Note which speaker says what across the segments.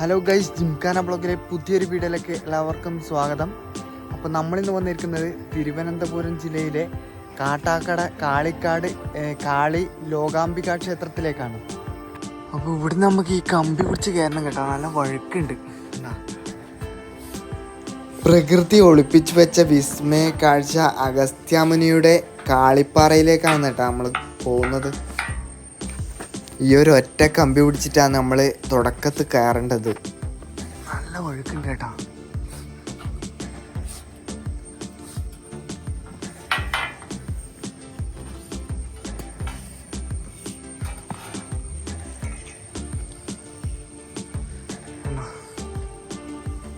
Speaker 1: Hello guys gymkhana ബ്ലോഗിലെ പുതിയൊരു വീഡിയോയിലേക്ക് എല്ലാവർക്കും സ്വാഗതം. അപ്പോൾ നമ്മളിന്ന് വന്നിരിക്കുന്നത് തിരുവനന്തപുരം ജില്ലയിലെ കാട്ടാക്കട കാളിക്കാട് കാളി ലോകാംബിക ക്ഷേത്രത്തിലേക്കാണ്. അപ്പോൾ ഇവിടുന്ന് നമുക്ക് ഈ കമ്പി പിടിച്ച് കയറണം കേട്ടോ. നല്ല വഴുക്കുണ്ട്. പ്രകൃതി ഒളിപ്പിച്ചു വെച്ച വിസ്മയ കാഴ്ച അഗസ്ത്യാമുനിയുടെ കാളിപ്പാറയിലേക്കാണ് കേട്ടോ നമ്മൾ പോകുന്നത്. ഈ ഒരു ഒറ്റ കമ്പി പിടിച്ചിട്ടാണ് നമ്മൾ തുടക്കത്ത് കയറേണ്ടത്. നല്ല ഒഴുക്കുണ്ട് കേട്ടോ.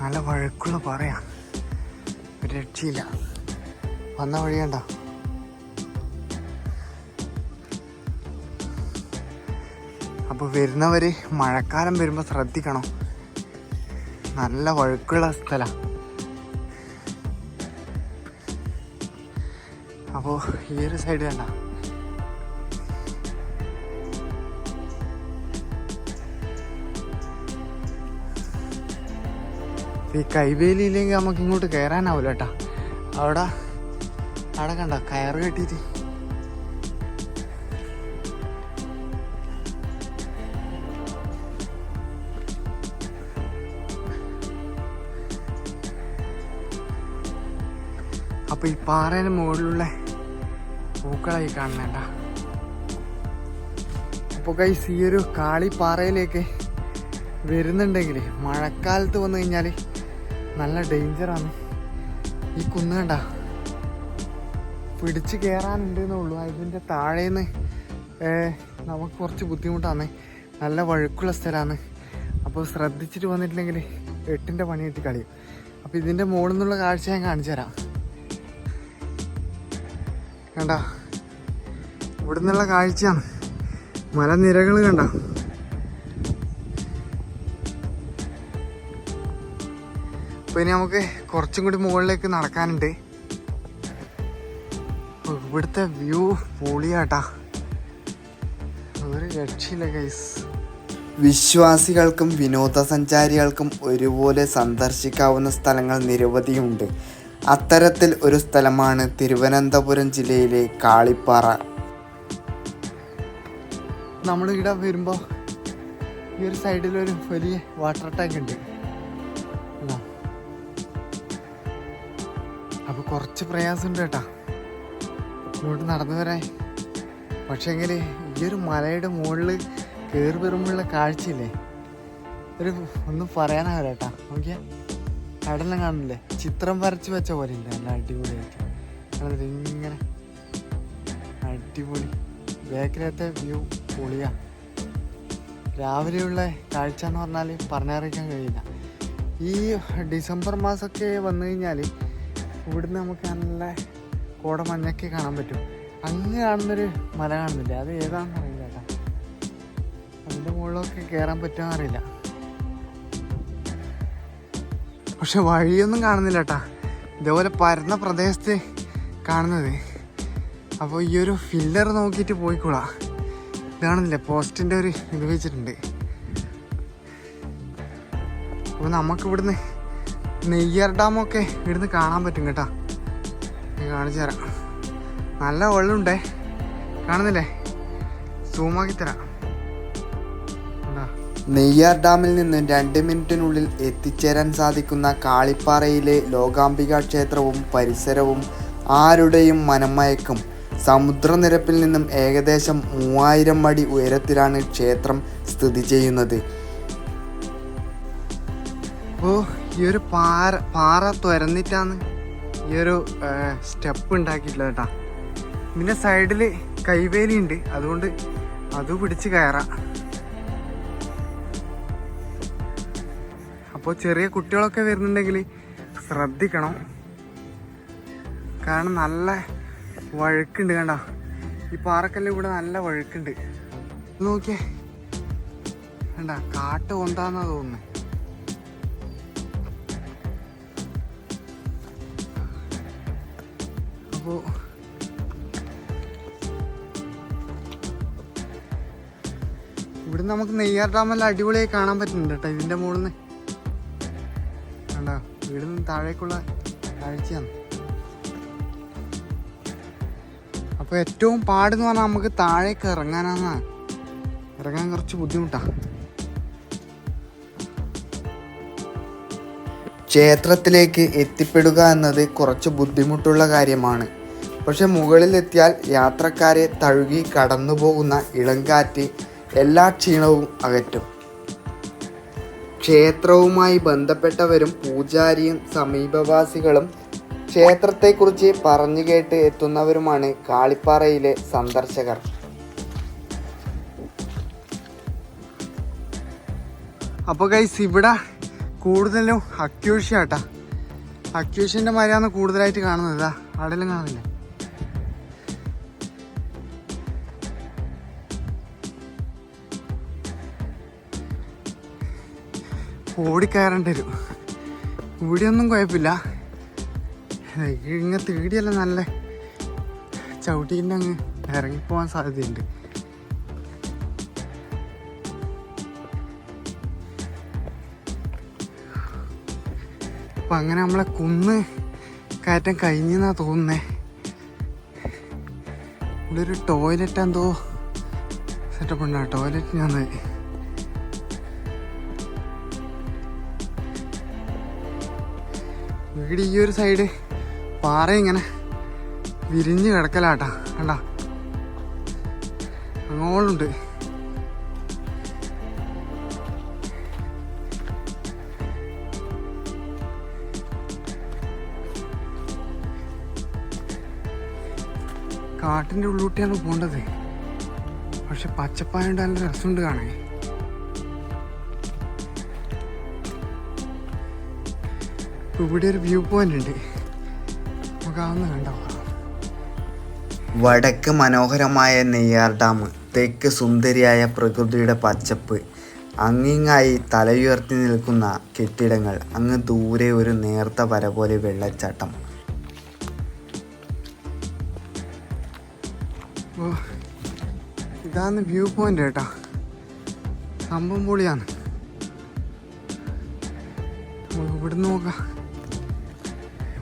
Speaker 1: നല്ല വഴക്കുള്ള പറയാ. രക്ഷയില്ല. വന്ന വഴി അപ്പോൾ വരുന്നവർ മഴക്കാലം വരുമ്പോൾ ശ്രദ്ധിക്കണം. നല്ല വഴുക്കുള്ള സ്ഥലമാണ് അപ്പോൾ ഈ ഒരു സൈഡ് വേണ്ട ഈ കൈവേലിയില്ലെങ്കിൽ നമുക്ക് ഇങ്ങോട്ട് കയറാനാവില്ല കേട്ടോ അവിടെ അവിടെ കണ്ട കയറ് കെട്ടിയിട്ട്. അപ്പൊ ഈ പാറയുടെ മുകളിലുള്ള പൂക്കളായി കാണുന്നേണ്ട അപ്പോൾ കൈസ് ഈ ഒരു കാളിപ്പാറയിലേക്ക് വരുന്നുണ്ടെങ്കിൽ മഴക്കാലത്ത് വന്നു കഴിഞ്ഞാൽ നല്ല ഡേഞ്ചറാണ് ഈ കുന്ന് കണ്ട പിടിച്ച് കയറാനുണ്ടെന്നേ ഉള്ളൂ. അതിന്റെ താഴേന്ന് നമുക്ക് കുറച്ച് ബുദ്ധിമുട്ടാണ്. നല്ല വഴുക്കുള്ള സ്ഥലമാണ്. അപ്പോൾ ശ്രദ്ധിച്ചിട്ട് വന്നിട്ടില്ലെങ്കിൽ എട്ടിന്റെ പണി കളിയും. അപ്പോൾ ഇതിന്റെ മുകളിൽ നിന്നുള്ള കാഴ്ച ഞാൻ കാണിച്ചു തരാം കണ്ട? ഇവിടുന്നുള്ള കാഴ്ചയാണ്. മലനിരകൾ കണ്ട? അപ്പൊ ഇനി നമുക്ക് കുറച്ചും കൂടി മുകളിലേക്ക് നടക്കാനുണ്ട്. ഇവിടുത്തെ വ്യൂ പൊളിയാട്ടാ. ഒരു രക്ഷയില്ല ഗൈസ് വിശ്വാസികൾക്കും വിനോദസഞ്ചാരികൾക്കും ഒരുപോലെ സന്ദർശിക്കാവുന്ന സ്ഥലങ്ങൾ നിരവധിയുണ്ട്. അത്തരത്തിൽ ഒരു സ്ഥലമാണ് തിരുവനന്തപുരം ജില്ലയിലെ കാളിപ്പാറ. നമ്മൾ ഇവിടെ വരുമ്പോൾ ഈ ഒരു സൈഡിൽ ഒരു വലിയ വാട്ടർ ടാങ്ക് ഉണ്ട്. അപ്പോൾ അപ്പൊ കുറച്ച് പ്രയാസമുണ്ട് കേട്ടാ. ഇങ്ങോട്ട് നടന്നു വരാൻ പക്ഷെങ്കിൽ ഈ ഒരു മലയുടെ മുകളിൽ കയറി വരുമ്പോഴുള്ള കാഴ്ചയില്ലേ? ഒരു ഒന്നും പറയാനാവില്ല കേട്ടാ. നോക്കിയാ. കടലും കാണില്ലേ ചിത്രം വരച്ച് വെച്ച പോലെ ഇല്ല. നല്ല അടിപൊളിയായിട്ട്? ഇങ്ങനെ അടിപൊളി. ബേക്കിലത്തെ വ്യൂ പൊളിയാ. രാവിലെയുള്ള കാഴ്ച എന്ന് പറഞ്ഞാൽ പറഞ്ഞറിയിക്കാൻ കഴിയില്ല. ഈ ഡിസംബർ മാസമൊക്കെ വന്നു കഴിഞ്ഞാൽ ഇവിടുന്ന് നമുക്ക് നല്ല കോടമഞ്ഞൊക്കെ കാണാൻ പറ്റും. അങ്ങ് കാണുന്നൊരു മല കാണുന്നില്ല? അത് ഏതാണെന്ന് അറിയില്ല കേട്ടോ. അതിന്റെ മുകളിലൊക്കെ കയറാൻ പറ്റുമോ അറിയില്ല. പക്ഷെ വഴിയൊന്നും കാണുന്നില്ല കേട്ടാ ഇതേപോലെ പരന്ന പ്രദേശത്ത് കാണുന്നത്. അപ്പോൾ ഈ ഒരു ഫില്ലർ നോക്കിയിട്ട് പോയിക്കോളാം ഇതാണെന്നില്ലേ പോസ്റ്റിന്റെ ഒരു ഇത് വെച്ചിട്ടുണ്ട്. അപ്പോൾ നമുക്ക് നെയ്യാർ ഡാമൊക്കെ ഇവിടുന്ന് കാണാൻ പറ്റും കേട്ടാ. കാണിച്ചു തരാം. നല്ല വെള്ളമുണ്ടേ. കാണുന്നില്ലേ? സൂമാക്കി തരാം. നെയ്യാർ ഡാമിൽ നിന്ന് രണ്ട് മിനിറ്റിനുള്ളിൽ എത്തിച്ചേരാൻ സാധിക്കുന്ന കാളിപ്പാറയിലെ ലോകാംബിക ക്ഷേത്രവും പരിസരവും ആരുടെയും മനമയക്കും. സമുദ്രനിരപ്പിൽ നിന്നും ഏകദേശം മൂവായിരം അടി ഉയരത്തിലാണ് ക്ഷേത്രം സ്ഥിതി ചെയ്യുന്നത്. ഓ ഈ ഒരു പാറ പാറ തുരന്നിട്ടാണ് ഈ ഒരു സ്റ്റെപ്പ് ഉണ്ടാക്കിയിട്ടുള്ളത് കേട്ടാ. പിന്നെ സൈഡിൽ കൈവേലി ഉണ്ട് അതുകൊണ്ട് അത് പിടിച്ച് കയറാം. അപ്പോൾ ചെറിയ കുട്ടികളൊക്കെ വരുന്നുണ്ടെങ്കിൽ ശ്രദ്ധിക്കണം. കാരണം നല്ല വഴുക്കുണ്ട് കണ്ട? ഈ പാറക്കല്ല് ഇവിടെ നല്ല വഴുക്കുണ്ട്. നോക്കിയേ. കണ്ട കാട്ട് കൊന്താന്നാ തോന്നുന്നത് അപ്പോൾ ഇവിടെ നമുക്ക് നെയ്യാർ ഡാമെല്ലാം അടിപൊളിയായി കാണാൻ പറ്റുന്നുണ്ട് കേട്ടോ ഇതിന്റെ മുകളിൽ നിന്ന് ഇവിടെ നിന്ന് താഴേക്കുള്ള കാഴ്ചയാണ്. അപ്പോൾ ഏറ്റവും പാടെന്ന് പറഞ്ഞാൽ നമുക്ക് താഴേക്ക് ഇറങ്ങാനാണ്. ഇറങ്ങാൻ കുറച്ച് ബുദ്ധിമുട്ടാ. ക്ഷേത്രത്തിലേക്ക് എത്തിപ്പെടുക എന്നത് കുറച്ച് ബുദ്ധിമുട്ടുള്ള കാര്യമാണ്. പക്ഷെ മുകളിലെത്തിയാൽ യാത്രക്കാരെ തഴുകി കടന്നു പോകുന്ന ഇളങ്കാറ്റ് എല്ലാ ക്ഷീണവും അകറ്റും. ക്ഷേത്രവുമായി ബന്ധപ്പെട്ടവരും പൂജാരിയും സമീപവാസികളും ക്ഷേത്രത്തെക്കുറിച്ച് പറഞ്ഞു കേട്ട് എത്തുന്നവരുമാണ് കാളിപ്പാറയിലെ സന്ദർശകർ. അപ്പോൾ ഗൈസ് ഇവിടെ കൂടുതലും അക്യൂഷ്യാട്ടാ അക്യൂഷ്യന്റെ മരാന്ന് കൂടുതലായിട്ട് കാണുന്നത്. അവിടെയെല്ലാം കാണുന്നില്ലേ? ഓടിക്കയറേണ്ടി വരും ഇവിടെയൊന്നും കുഴപ്പമില്ല ഇങ്ങനെ തീടിയല്ല നല്ല? ചവിട്ടീന്റെ അങ്ങ് ഇറങ്ങിപ്പോവാൻ സാധ്യതയുണ്ട്. അപ്പം അങ്ങനെ നമ്മളെ കുന്ന് കയറ്റം കഴിഞ്ഞെന്നാ തോന്നുന്നേ. ഇവിടെ ഒരു ടോയ്ലറ്റ് എന്തോ സെറ്റപ്പ് ഉണ്ടോ? ടോയ്ലറ്റ് ഞാൻ ഇവിടെ ഈ ഒരു സൈഡ് പാറ ഇങ്ങനെ വിരിഞ്ഞ് കിടക്കലാട്ടാ. കണ്ട? അങ്ങോളുണ്ട്. കാട്ടിന്റെ ഉള്ളൂട്ടിയാണ് പോണ്ടത്. പക്ഷെ പച്ചപ്പായ നല്ല രസമുണ്ട് കാണാൻ. ഇവിടെ ഒരു വ്യൂ പോയിന്റ് ഉണ്ട്. നമുക്ക് അതൊന്ന് കണ്ടോ? വടക്ക് മനോഹരമായ നെയ്യാർ ഡാം തെക്ക് സുന്ദരിയായ പ്രകൃതിയുടെ പച്ചപ്പ് അങ്ങിങ്ങായി തലയുയർത്തി നിൽക്കുന്ന കെട്ടിടങ്ങൾ അങ്ങ് ദൂരെ ഒരു നേർത്ത വര പോലെ വെള്ളച്ചാട്ടം. ഇതാണ് വ്യൂ പോയിന്റ് കേട്ടോ സംഭവം പൊളിയാണ്. നമ്മൾ ഇവിടുന്ന് നോക്കാം.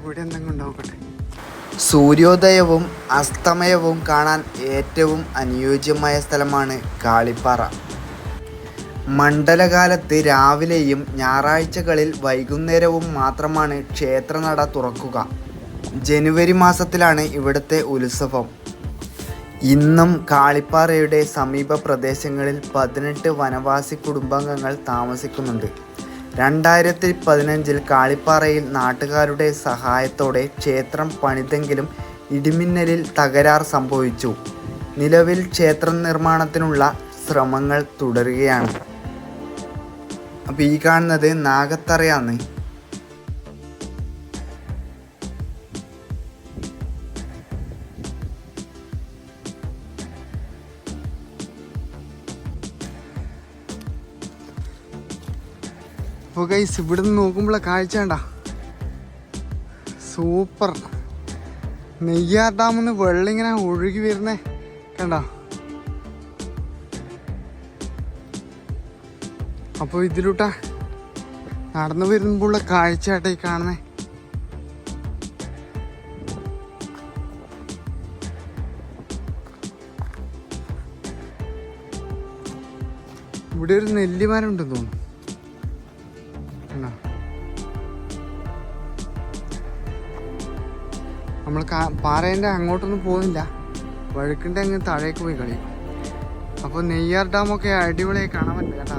Speaker 1: ഇവിടെ എന്തെങ്കിലും ഉണ്ടാവട്ടെ. സൂര്യോദയവും അസ്തമയവും കാണാൻ ഏറ്റവും അനുയോജ്യമായ സ്ഥലമാണ് കാളിപ്പാറ. മണ്ഡലകാലത്ത് രാവിലെയും ഞായറാഴ്ചകളിൽ വൈകുന്നേരവും മാത്രമാണ് ക്ഷേത്രനട തുറക്കുക. ജനുവരി മാസത്തിലാണ് ഇവിടുത്തെ ഉത്സവം. ഇന്നും കാളിപ്പാറയുടെ സമീപ പ്രദേശങ്ങളിൽ പതിനെട്ട് വനവാസി കുടുംബാംഗങ്ങൾ താമസിക്കുന്നുണ്ട്. രണ്ടായിരത്തി പതിനഞ്ചിൽ കാളിപ്പാറയിൽ നാട്ടുകാരുടെ സഹായത്തോടെ ക്ഷേത്രം പണിതെങ്കിലും ഇടിമിന്നലിൽ തകരാർ സംഭവിച്ചു. നിലവിൽ ക്ഷേത്ര നിർമ്മാണത്തിനുള്ള ശ്രമങ്ങൾ തുടരുകയാണ്. അപ്പോൾ ഈ കാണുന്നത് നാഗത്തറയാണ് അപ്പോൾ ഗൈസ് ഇവിടെ നിന്ന് നോക്കുമ്പോഴേ കാഴ്ച കണ്ട? സൂപ്പർ. നെയ്യാർ ഡാമിൽ നിന്ന് വെള്ളം ഇങ്ങനെ ഒഴുകി വരുന്നേ. കണ്ട? അപ്പോൾ ഇതിലൂട്ട നടന്നു വരുമ്പോഴുള്ള കാഴ്ചയാട്ടെ ഈ കാണുന്നേ. ഇവിടെ ഒരു നെല്ലിമരം ഉണ്ടെന്ന് തോന്നുന്നു. കണ്ടോ? നമ്മൾ പാറേന്റെ അങ്ങോട്ടൊന്നും പോകുന്നില്ല. വഴുക്കിന്റെ അങ്ങ് താഴേക്ക് പോയി കളി. അപ്പോൾ നെയ്യാർ ഡാമൊക്കെ അടിപൊളിയായി കാണാൻ പറ്റും കേട്ടോ.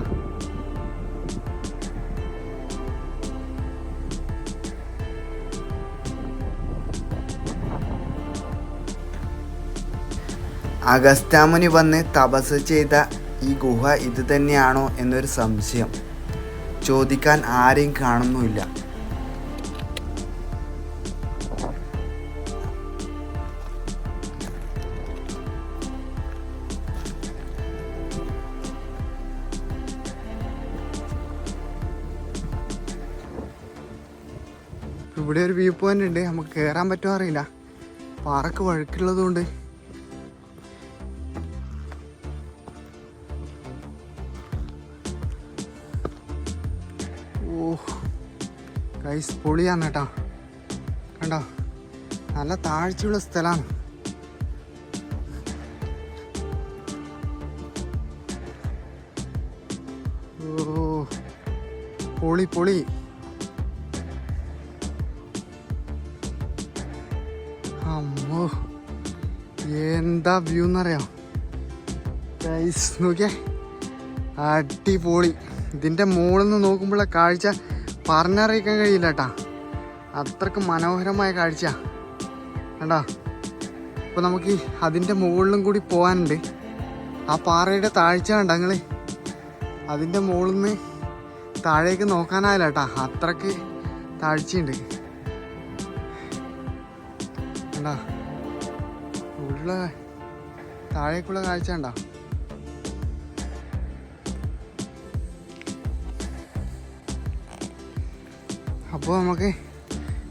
Speaker 1: അഗസ്ത്യാമുനി വന്ന് തപസ് ചെയ്ത ഈ ഗുഹ ഇത് തന്നെയാണോ എന്നൊരു സംശയം. ചോദിക്കാൻ ആരെയും കാണുന്നുമില്ല. ഇവിടെ ഒരു വ്യൂ പോയിന്റ് ഉണ്ട്. നമുക്ക് കയറാൻ പറ്റുമോ അറിയില്ല. പാറക്ക് വഴുക്കുള്ളത് കൈസ് പൊളിയാന്ന് കേട്ടോ. കണ്ടോ? നല്ല താഴ്ചയുള്ള സ്ഥലമാണ്. ഓ പൊളി പൊളി. അമ്മോ എന്താ വ്യൂ എന്നറിയാം? ഗൈസ് നോക്കിയേ. അടിപൊളി. ഇതിന്റെ മുകളിൽ നിന്ന് നോക്കുമ്പോഴുള്ള കാഴ്ച പറഞ്ഞറിയിക്കാൻ കഴിയില്ല കേട്ടാ അത്രയ്ക്ക് മനോഹരമായ കാഴ്ച കണ്ടാ? അപ്പോൾ നമുക്ക് അതിന്റെ മുകളിലും കൂടി പോകാനുണ്ട് ആ പാറയുടെ താഴ്ച കണ്ട നിങ്ങൾ അതിന്റെ മുകളിൽ നിന്ന് താഴേക്ക് നോക്കാനായില്ല കേട്ടാ അത്രയ്ക്ക് താഴ്ചയുണ്ട്. കണ്ടാ? ഉള്ള താഴേക്കുള്ള കാഴ്ച കണ്ടാ? അപ്പോൾ നമുക്ക്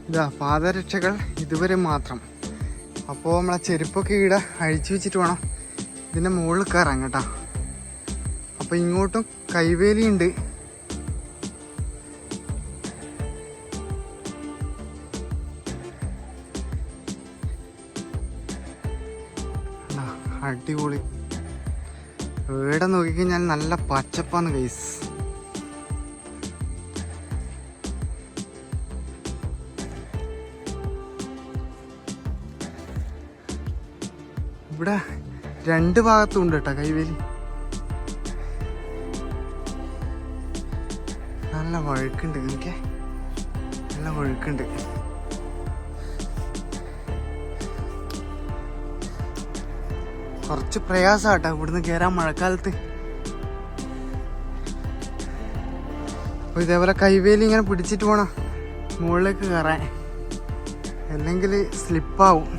Speaker 1: ഇതാ പാദരക്ഷകൾ ഇതുവരെ മാത്രം. അപ്പോൾ നമ്മളെ ചെരുപ്പൊക്കെ ഇവിടെ അഴിച്ചു വെച്ചിട്ട് വേണം ഇതിന്റെ മുകളിൽ കയറാൻ കേട്ടോ. അപ്പോൾ ഇങ്ങോട്ടും കൈവേലിയുണ്ട് അടിപൊളി. ഇവിടെ നോക്കിക്കഴിഞ്ഞാൽ നല്ല പച്ചപ്പാണ് കൈസ് ഇവിടെ രണ്ട് ഭാഗത്തും ഉണ്ട് കേട്ടോ കൈവേലി. നല്ല വഴുക്കുണ്ട് എനിക്ക് നല്ല വഴുക്കുണ്ട്. കുറച്ച് പ്രയാസാട്ടോ ഇവിടുന്ന് കയറാൻ മഴക്കാലത്ത്. അപ്പൊ ഇതേപോലെ കൈവേലി ഇങ്ങനെ പിടിച്ചിട്ട് പോണം മുകളിലേക്ക് കയറാൻ. അല്ലെങ്കിൽ സ്ലിപ്പാവും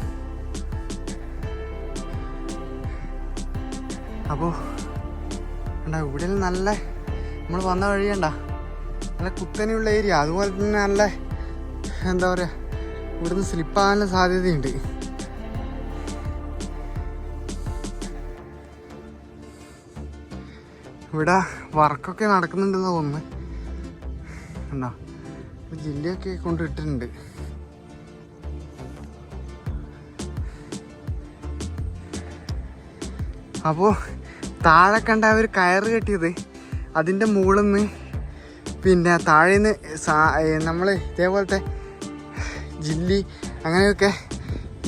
Speaker 1: അപ്പോൾ എന്താ ഇവിടെ നല്ല നമ്മൾ വന്ന വഴിയണ്ട നല്ല കുത്തനെയുള്ള ഏരിയ അതുപോലെ തന്നെ നല്ല എന്താ പറയുക ഇവിടുന്ന് സ്ലിപ്പാകാനുള്ള സാധ്യതയുണ്ട്. ഇവിടെ വർക്കൊക്കെ നടക്കുന്നുണ്ടെന്ന് തോന്നുന്നു. എന്താ ജില്ലയൊക്കെ കൊണ്ടിട്ടിട്ടുണ്ട് അപ്പോൾ താഴെ കണ്ട ഒരു കയറ് കെട്ടിയത്. അതിന്റെ മുകളിൽ നിന്ന് പിന്നെ താഴെ നിന്ന് നമ്മൾ ഇതേപോലത്തെ ജില്ലി അങ്ങനെയൊക്കെ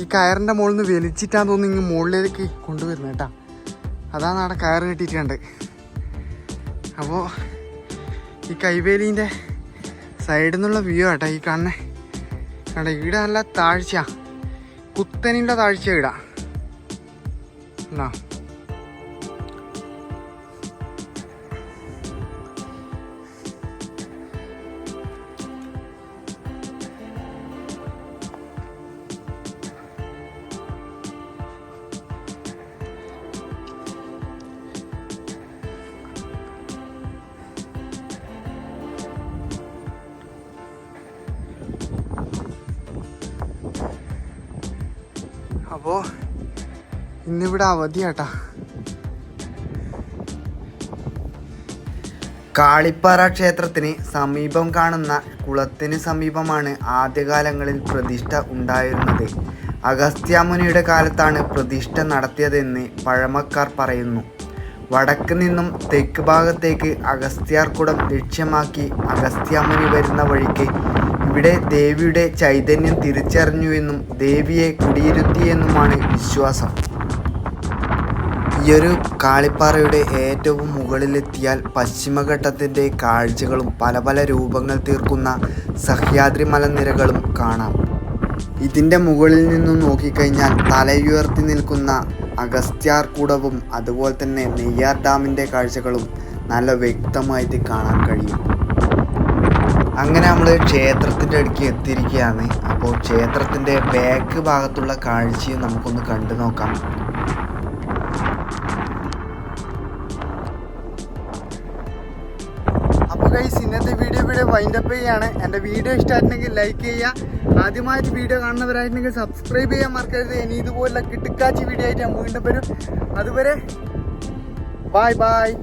Speaker 1: ഈ കയറിന്റെ മുകളിൽ നിന്ന് വലിച്ചിട്ടാന്ന് തോന്നുന്നു ഇങ്ങ് മുകളിലേക്ക് കൊണ്ടുവരുന്നത് കേട്ടോ. അതാണ് അവിടെ കയറ് കെട്ടിയിട്ടുണ്ട്. അപ്പോൾ ഈ കൈവേലീന്റെ സൈഡിൽ നിന്നുള്ള വ്യൂ ആട്ടോ ഈ കണ്ണ് കണ്ട ഇവിടെ നല്ല താഴ്ച കുത്തനിന്റെ താഴ്ച ഇടാ എന്നാ അപ്പോൾ ഇന്നിവിടെ അവധിയാട്ടാ.
Speaker 2: കാളിപ്പാറ ക്ഷേത്രത്തിന് സമീപം കാണുന്ന കുളത്തിന് സമീപമാണ് ആദ്യകാലങ്ങളിൽ പ്രതിഷ്ഠ ഉണ്ടായിരുന്നത്. അഗസ്ത്യാമുനിയുടെ കാലത്താണ് പ്രതിഷ്ഠ നടത്തിയതെന്ന് പഴമക്കാർ പറയുന്നു. വടക്ക് നിന്നും തെക്ക് ഭാഗത്തേക്ക് അഗസ്ത്യാർകുടം ലക്ഷ്യമാക്കി അഗസ്ത്യാമുനി വരുന്ന വഴിക്ക് ഇവിടെ ദേവിയുടെ ചൈതന്യം തിരിച്ചറിഞ്ഞുവെന്നും ദേവിയെ കുടിയിരുത്തിയെന്നുമാണ് വിശ്വാസം. ഈയൊരു കാളിപ്പാറയുടെ ഏറ്റവും മുകളിലെത്തിയാൽ പശ്ചിമഘട്ടത്തിന്റെ കാഴ്ചകളും പല പല രൂപങ്ങൾ തീർക്കുന്ന സഹ്യാദ്രി മലനിരകളും കാണാം. ഇതിന്റെ മുകളിൽ നിന്നും നോക്കിക്കഴിഞ്ഞാൽ തലയുയർത്തി നിൽക്കുന്ന അഗസ്ത്യാർകൂടവും അതുപോലെ തന്നെ നെയ്യാർ ഡാമിന്റെ കാഴ്ചകളും നല്ല വ്യക്തമായിട്ട് കാണാൻ കഴിയും. അങ്ങനെ നമ്മൾ ക്ഷേത്രത്തിന്റെ അടുക്ക് എത്തിയിരിക്കുകയാണ്. അപ്പോൾ ക്ഷേത്രത്തിന്റെ ബാക്ക് ഭാഗത്തുള്ള കാഴ്ചയും നമുക്കൊന്ന് കണ്ടു നോക്കാം.
Speaker 1: അപ്പോൾ ഗൈസ് ഇന്നത്തെ വീഡിയോ ഇവിടെ വൈൻഡപ്പ് ചെയ്യാണ് എന്റെ വീഡിയോ ഇഷ്ടമായിട്ടുണ്ടെങ്കിൽ ലൈക്ക് ചെയ്യുക. ആദ്യമായിട്ട് വീഡിയോ കാണുന്നവരായിട്ടുണ്ടെങ്കിൽ സബ്സ്ക്രൈബ് ചെയ്യാൻ മറക്കരുത്. ഇനി ഇതുപോലുള്ള കിട്ടുക്കാച്ചി വീഡിയോ ആയിട്ട് ഞാൻ വീണ്ടും വരും. അതുവരെ ബായ് ബായ്